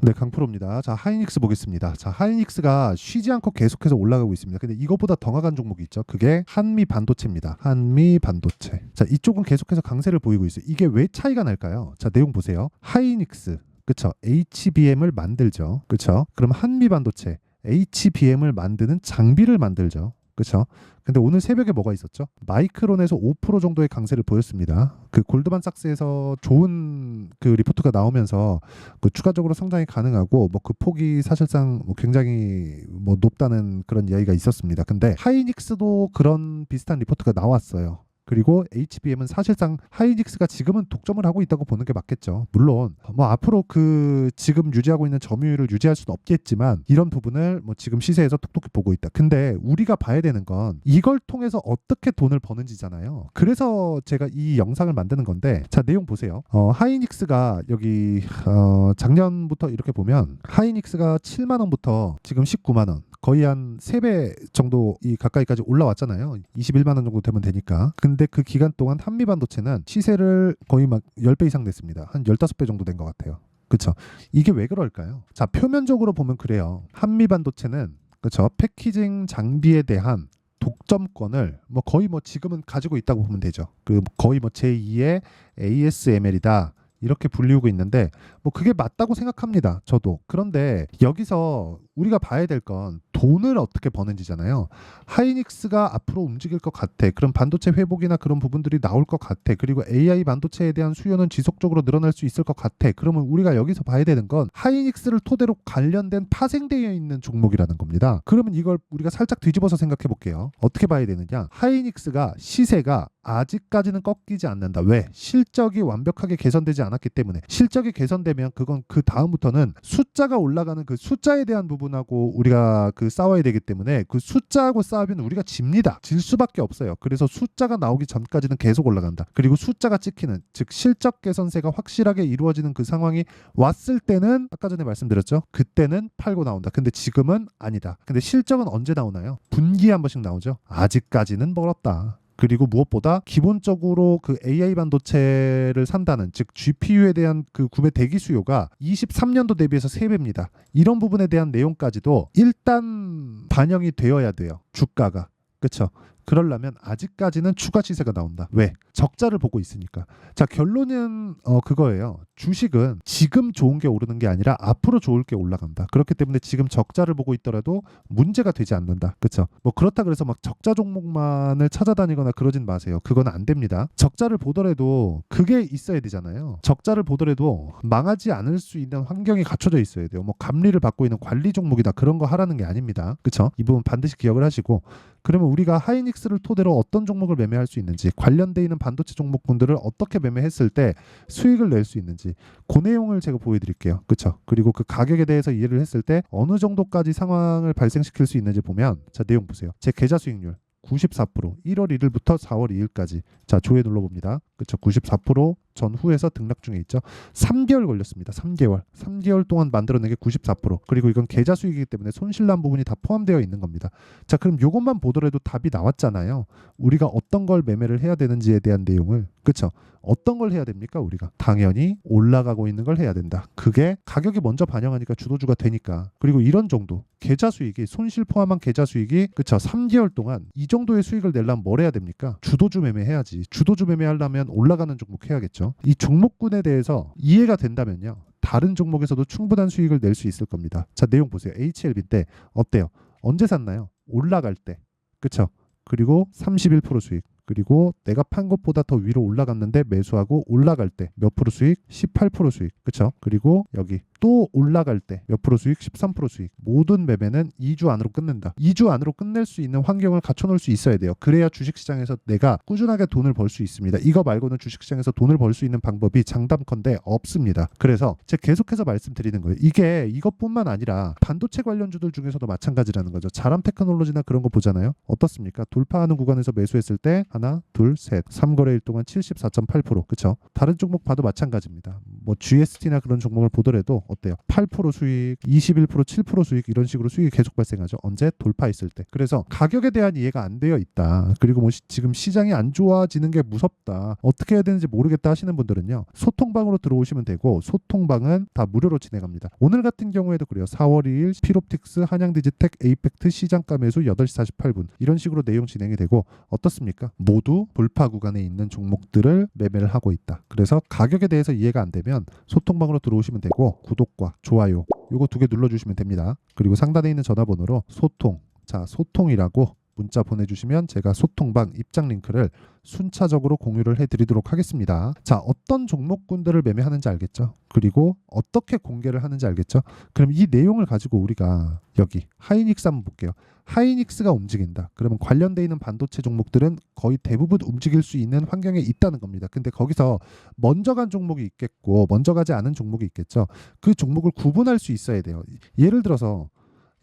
네, 강프로입니다. 자, 하이닉스 보겠습니다. 자, 하이닉스가 쉬지 않고 계속해서 올라가고 있습니다. 근데 이거보다 더 강한 종목이 있죠. 그게 한미 반도체입니다. 한미 반도체. 자, 이쪽은 계속해서 강세를 보이고 있어요. 이게 왜 차이가 날까요? 자, 내용 보세요. 하이닉스. 그쵸? HBM을 만들죠. 그쵸? 그럼 한미 반도체 HBM을 만드는 장비를 만들죠. 그쵸? 근데 오늘 새벽에 뭐가 있었죠? 마이크론에서 5% 정도의 강세를 보였습니다. 그 골드만삭스에서 좋은 그 리포트가 나오면서 그 추가적으로 성장이 가능하고 뭐 그 폭이 사실상 뭐 굉장히 뭐 높다는 그런 이야기가 있었습니다. 근데 하이닉스도 그런 비슷한 리포트가 나왔어요. 그리고 HBM은 사실상 하이닉스가 지금은 독점을 하고 있다고 보는 게 맞겠죠. 물론 뭐 앞으로 그 지금 유지하고 있는 점유율을 유지할 수는 없겠지만 이런 부분을 뭐 지금 시세에서 톡톡히 보고 있다. 근데 우리가 봐야 되는 건 이걸 통해서 어떻게 돈을 버는지잖아요. 그래서 제가 이 영상을 만드는 건데 자 내용 보세요. 어, 하이닉스가 여기 어, 작년부터 이렇게 보면 하이닉스가 7만 원부터 지금 19만 원 거의 한 3배 정도 이 가까이까지 올라왔잖아요. 21만 원 정도 되면 되니까. 근데 그 기간 동안 한미 반도체는 시세를 거의 막 10배 이상 냈습니다. 한 15배 정도 된 것 같아요. 그렇죠. 이게 왜 그럴까요? 자, 표면적으로 보면 그래요. 한미 반도체는 그렇죠. 패키징 장비에 대한 독점권을 뭐 거의 뭐 지금은 가지고 있다고 보면 되죠. 그 거의 뭐 제2의 ASML이다. 이렇게 불리우고 있는데 뭐 그게 맞다고 생각합니다. 저도. 그런데 여기서 우리가 봐야 될 건 돈을 어떻게 버는지잖아요. 하이닉스가 앞으로 움직일 것 같아. 그럼 반도체 회복이나 그런 부분들이 나올 것 같아. 그리고 AI 반도체에 대한 수요는 지속적으로 늘어날 수 있을 것 같아. 그러면 우리가 여기서 봐야 되는 건 하이닉스를 토대로 관련된 파생되어 있는 종목이라는 겁니다. 그러면 이걸 우리가 살짝 뒤집어서 생각해 볼게요. 어떻게 봐야 되느냐? 하이닉스가 시세가 아직까지는 꺾이지 않는다. 왜? 실적이 완벽하게 개선되지 않았기 때문에 실적이 개선되면 그건 그 다음부터는 숫자가 올라가는 그 숫자에 대한 부분 하고 우리가 그 싸워야 되기 때문에 그 숫자하고 싸우면 우리가 집니다. 질 수밖에 없어요. 그래서 숫자가 나오기 전까지는 계속 올라간다. 그리고 숫자가 찍히는 즉 실적 개선세가 확실하게 이루어지는 그 상황이 왔을 때는 아까 전에 말씀드렸죠. 그때는 팔고 나온다. 근데 지금은 아니다. 근데 실적은 언제 나오나요? 분기에 한 번씩 나오죠. 아직까지는 멀었다. 그리고 무엇보다 기본적으로 그 AI 반도체를 산다는 즉 GPU에 대한 그 구매 대기 수요가 23년도 대비해서 3배입니다. 이런 부분에 대한 내용까지도 일단 반영이 되어야 돼요. 주가가. 그렇죠? 그러려면 아직까지는 추가 시세가 나온다. 왜? 적자를 보고 있으니까. 자, 결론은 어 그거예요. 주식은 지금 좋은 게 오르는 게 아니라 앞으로 좋을 게 올라간다. 그렇기 때문에 지금 적자를 보고 있더라도 문제가 되지 않는다. 그렇죠? 뭐 그렇다 그래서 막 적자 종목만을 찾아다니거나 그러진 마세요. 그건 안 됩니다. 적자를 보더라도 그게 있어야 되잖아요. 적자를 보더라도 망하지 않을 수 있는 환경이 갖춰져 있어야 돼요. 뭐 감리를 받고 있는 관리 종목이다 그런 거 하라는 게 아닙니다. 그렇죠? 이 부분 반드시 기억을 하시고 그러면 우리가 하이닉스를 토대로 어떤 종목을 매매할 수 있는지 관련돼 있는 반도체 종목군들을 어떻게 매매했을 때 수익을 낼 수 있는지 그 내용을 제가 보여드릴게요. 그렇죠? 그리고 그 가격에 대해서 이해를 했을 때 어느 정도까지 상황을 발생시킬 수 있는지 보면 자 내용 보세요. 제 계좌 수익률 94% 1월 1일부터 4월 2일까지 자 조회 눌러봅니다. 그렇죠? 94% 전후에서 등락 중에 있죠. 3개월 걸렸습니다. 3개월. 3개월 동안 만들어낸 게 94%. 그리고 이건 계좌 수익이기 때문에 손실난 부분이 다 포함되어 있는 겁니다. 자, 그럼 이것만 보더라도 답이 나왔잖아요. 우리가 어떤 걸 매매를 해야 되는지에 대한 내용을 그렇죠? 어떤 걸 해야 됩니까? 우리가 당연히 올라가고 있는 걸 해야 된다. 그게 가격이 먼저 반영하니까 주도주가 되니까. 그리고 이런 정도 계좌 수익이 손실 포함한 계좌 수익이 그쵸 3개월 동안 이 정도의 수익을 내려면 뭘 해야 됩니까? 주도주 매매해야지. 주도주 매매하려면 올라가는 종목 해야겠죠. 이 종목군에 대해서 이해가 된다면요. 다른 종목에서도 충분한 수익을 낼 수 있을 겁니다. 자, 내용 보세요. HLB 때 어때요? 언제 샀나요? 올라갈 때. 그쵸? 그리고 31% 수익. 그리고 내가 판 것보다 더 위로 올라갔는데 매수하고 올라갈 때 몇 프로 수익? 18% 수익. 그쵸? 그리고 여기 또 올라갈 때 몇 프로 수익? 13% 수익. 모든 매매는 2주 안으로 끝낸다. 2주 안으로 끝낼 수 있는 환경을 갖춰놓을 수 있어야 돼요. 그래야 주식시장에서 내가 꾸준하게 돈을 벌 수 있습니다. 이거 말고는 주식시장에서 돈을 벌 수 있는 방법이 장담컨대 없습니다. 그래서 제가 계속해서 말씀드리는 거예요. 이게 이것뿐만 아니라 반도체 관련주들 중에서도 마찬가지라는 거죠. 자람 테크놀로지나 그런 거 보잖아요. 어떻습니까? 돌파하는 구간에서 매수했을 때 하나, 둘, 셋. 3거래일 동안 74.8%. 그쵸? 다른 종목 봐도 마찬가지입니다. 뭐 GST나 그런 종목을 보더라도 어때요? 8% 수익, 21% 7% 수익 이런 식으로 수익이 계속 발생하죠. 언제 돌파했을 때. 그래서 가격에 대한 이해가 안 되어 있다. 그리고 뭐 시- 지금 시장이 안 좋아지는 게 무섭다. 어떻게 해야 되는지 모르겠다 하시는 분들은요. 소통방으로 들어오시면 되고 소통방은 다 무료로 진행합니다. 오늘 같은 경우에도 그래요. 4월 2일 피롭틱스, 한양디지텍, 에이펙트 시장가 매수 8시 48분 이런 식으로 내용 진행이 되고 어떻습니까? 모두 돌파 구간에 있는 종목들을 매매를 하고 있다. 그래서 가격에 대해서 이해가 안 되면 소통방으로 들어오시면 되고 구독과 좋아요 요거 두 개 눌러주시면 됩니다. 그리고 상단에 있는 전화번호로 소통 자 소통이라고 문자 보내주시면 제가 소통방 입장 링크를 순차적으로 공유를 해드리도록 하겠습니다. 자 어떤 종목군들을 매매하는지 알겠죠? 그리고 어떻게 공개를 하는지 알겠죠? 그럼 이 내용을 가지고 우리가 여기 하이닉스 한번 볼게요. 하이닉스가 움직인다. 그러면 관련돼 있는 반도체 종목들은 거의 대부분 움직일 수 있는 환경에 있다는 겁니다. 근데 거기서 먼저 간 종목이 있겠고 먼저 가지 않은 종목이 있겠죠. 그 종목을 구분할 수 있어야 돼요. 예를 들어서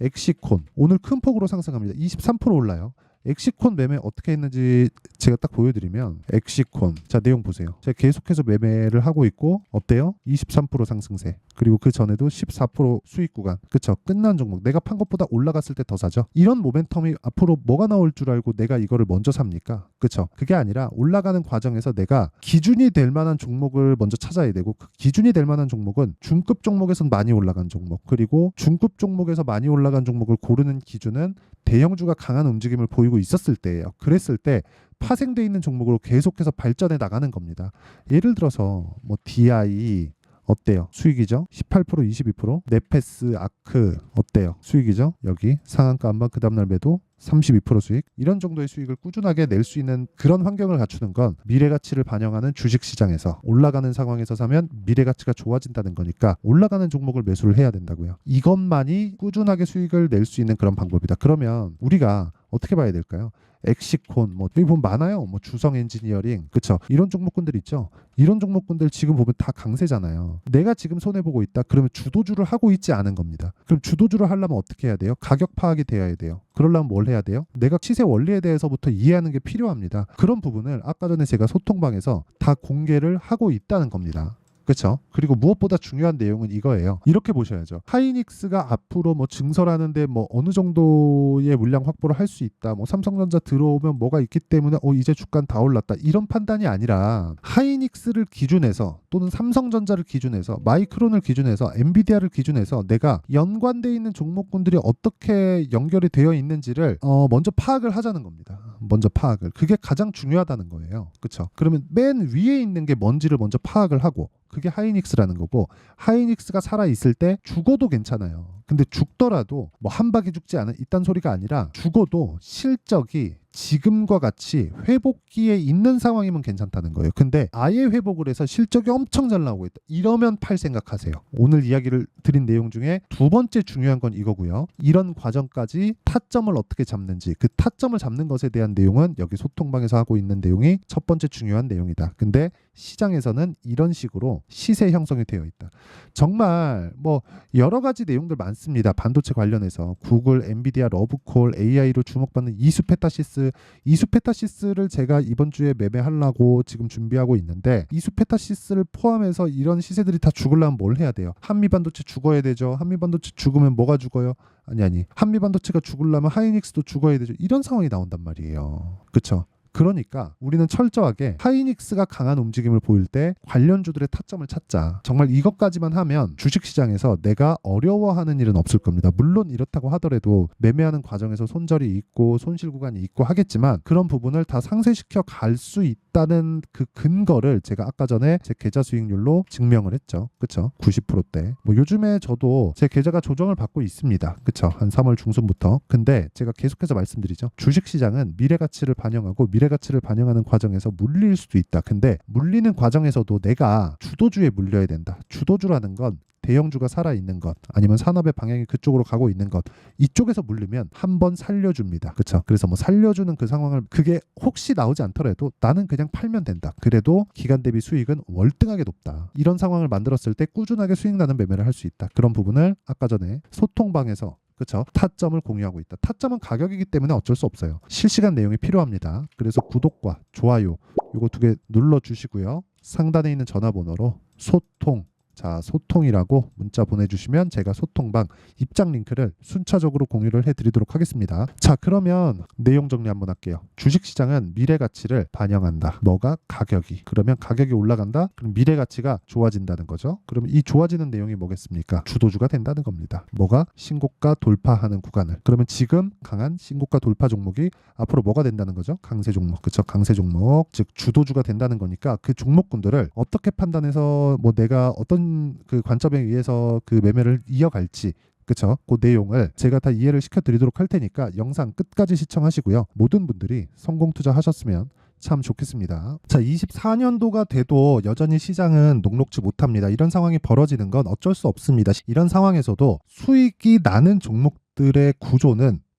엑시콘 오늘 큰 폭으로 상승합니다. 23% 올라요. 엑시콘 매매 어떻게 했는지 제가 딱 보여드리면 엑시콘 자 내용 보세요. 제가 계속해서 매매를 하고 있고 어때요? 23% 상승세 그리고 그 전에도 14% 수익 구간 그쵸 끝난 종목 내가 판 것보다 올라갔을 때 더 사죠. 이런 모멘텀이 앞으로 뭐가 나올 줄 알고 내가 이거를 먼저 삽니까? 그쵸 그게 아니라 올라가는 과정에서 내가 기준이 될 만한 종목을 먼저 찾아야 되고 그 기준이 될 만한 종목은 중급 종목에선 많이 올라간 종목 그리고 중급 종목에서 많이 올라간 종목을 고르는 기준은 대형주가 강한 움직임을 보이 고 있었을 때예요. 그랬을 때 파생돼 있는 종목으로 계속해서 발전해 나가는 겁니다. 예를 들어서 뭐 DI 어때요? 수익이죠? 18% 22% 네페스 아크 어때요? 수익이죠? 여기 상한가 한번 그 다음날 매도 32% 수익 이런 정도의 수익을 꾸준하게 낼 수 있는 그런 환경을 갖추는 건 미래 가치를 반영하는 주식 시장에서 올라가는 상황에서 사면 미래 가치가 좋아진다는 거니까 올라가는 종목을 매수를 해야 된다고요. 이것만이 꾸준하게 수익을 낼 수 있는 그런 방법이다. 그러면 우리가 어떻게 봐야 될까요? 엑시콘 뭐 여기 많아요. 뭐 주성 엔지니어링 그쵸 이런 종목군들 있죠. 이런 종목군들 지금 보면 다 강세잖아요. 내가 지금 손해 보고 있다. 그러면 주도주를 하고 있지 않은 겁니다. 그럼 주도주를 하려면 어떻게 해야 돼요? 가격 파악이 되어야 돼요. 그러려면 뭘 해야 돼요? 내가 시세 원리에 대해서부터 이해하는 게 필요합니다. 그런 부분을 아까 전에 제가 소통방에서 다 공개를 하고 있다는 겁니다. 그렇죠. 그리고 무엇보다 중요한 내용은 이거예요. 이렇게 보셔야죠. 하이닉스가 앞으로 뭐 증설하는데 뭐 어느 정도의 물량 확보를 할 수 있다. 뭐 삼성전자 들어오면 뭐가 있기 때문에 어 이제 주가는 다 올랐다. 이런 판단이 아니라 하이닉스를 기준해서 또는 삼성전자를 기준해서 마이크론을 기준해서 엔비디아를 기준해서 내가 연관돼 있는 종목군들이 어떻게 연결이 되어 있는지를 어 먼저 파악을 하자는 겁니다. 먼저 파악을. 그게 가장 중요하다는 거예요. 그렇죠? 그러면 맨 위에 있는 게 뭔지를 먼저 파악을 하고 그게 하이닉스라는 거고 하이닉스가 살아 있을 때 죽어도 괜찮아요. 근데 죽더라도 뭐한 방에 죽지 않은 이딴 소리가 아니라 죽어도 실적이 지금과 같이 회복기에 있는 상황이면 괜찮다는 거예요. 근데 아예 회복을 해서 실적이 엄청 잘 나오고 있다. 이러면 팔 생각하세요. 오늘 이야기를 드린 내용 중에 두 번째 중요한 건 이거고요. 이런 과정까지 타점을 어떻게 잡는지 그 타점을 잡는 것에 대한 내용은 여기 소통방에서 하고 있는 내용이 첫 번째 중요한 내용이다. 근데 시장에서는 이런 식으로 시세 형성이 되어 있다. 정말 뭐 여러 가지 내용들 많습니다. 반도체 관련해서 구글, 엔비디아, 러브콜, AI로 주목받는 이수페타시스, 이수 페타시스를 제가 이번 주에 매매하려고 지금 준비하고 있는데 이수 페타시스를 포함해서 이런 시세들이 다 죽으려면 뭘 해야 돼요? 한미 반도체 죽어야 되죠. 한미 반도체 죽으면 뭐가 죽어요? 아니 아니. 한미 반도체가 죽으려면 하이닉스도 죽어야 되죠. 이런 상황이 나온단 말이에요. 그렇죠? 그러니까 우리는 철저하게 하이닉스가 강한 움직임을 보일 때 관련주들의 타점을 찾자. 정말 이것까지만 하면 주식시장에서 내가 어려워하는 일은 없을 겁니다. 물론 이렇다고 하더라도 매매하는 과정에서 손절이 있고 손실 구간이 있고 하겠지만 그런 부분을 다 상쇄시켜 갈 수 있다는 그 근거를 제가 아까 전에 제 계좌 수익률로 증명을 했죠. 그쵸? 90%대. 뭐 요즘에 저도 제 계좌가 조정을 받고 있습니다. 그쵸? 한 3월 중순부터. 근데 제가 계속해서 말씀드리죠. 주식시장은 미래 가치를 반영하고 미래 가치를 반영하는 과정에서 물릴 수도 있다. 근데 물리는 과정에서도 내가 주도주에 물려야 된다. 주도주라는 건 대형주가 살아 있는 것 아니면 산업의 방향이 그쪽으로 가고 있는 것 이쪽에서 물리면 한 번 살려줍니다. 그렇죠? 그래서 뭐 살려주는 그 상황을 그게 혹시 나오지 않더라도 나는 그냥 팔면 된다. 그래도 기간 대비 수익은 월등하게 높다. 이런 상황을 만들었을 때 꾸준하게 수익 나는 매매를 할 수 있다. 그런 부분을 아까 전에 소통방에서 그렇죠. 타점을 공유하고 있다. 타점은 가격이기 때문에 어쩔 수 없어요. 실시간 내용이 필요합니다. 그래서 구독과 좋아요 요거 두 개 눌러 주시고요. 상단에 있는 전화번호로 소통 자 소통이라고 문자 보내주시면 제가 소통방 입장 링크를 순차적으로 공유를 해드리도록 하겠습니다. 자 그러면 내용 정리 한번 할게요. 주식시장은 미래 가치를 반영한다. 뭐가 가격이 그러면 가격이 올라간다. 그럼 미래 가치가 좋아진다는 거죠. 그럼 이 좋아지는 내용이 뭐겠습니까? 주도주가 된다는 겁니다. 뭐가 신고가 돌파하는 구간을 그러면 지금 강한 신고가 돌파 종목이 앞으로 뭐가 된다는 거죠? 강세 종목 그쵸? 강세 종목 즉 주도주가 된다는 거니까 그 종목군들을 어떻게 판단해서 뭐 내가 어떤 그 관점에 의해서 그 매매를 이어갈지 그쵸? 그 내용을 제가 다 이해를 시켜드리도록 할 테니까 영상 끝까지 시청하시고요. 모든 분들이 성공 투자하셨으면 참 좋겠습니다. 자, 24년도가 돼도 여전히 시장은 녹록지 못합니다. 이런 상황이 벌어지는 건 어쩔 수 없습니다. 이런 상황에서도 수익이 나는 종목들의 구조는